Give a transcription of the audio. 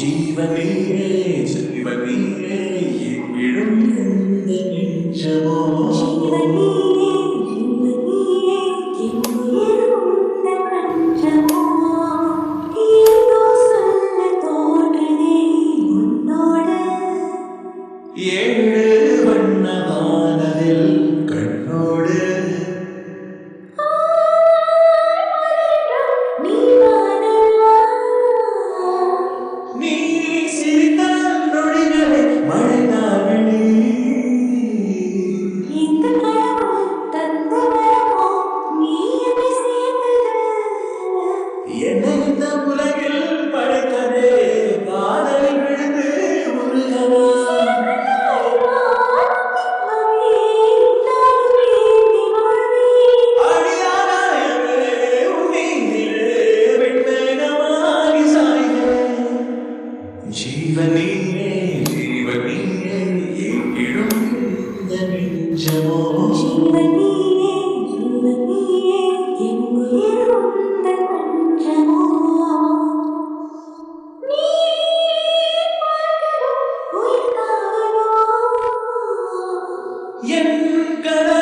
ஜீவனே ஜீவனே எழும் எந்த நெஞ்சமோ ஏன் ജീവനീ ജീവനീ എങ്കിലും ജനോ என் கண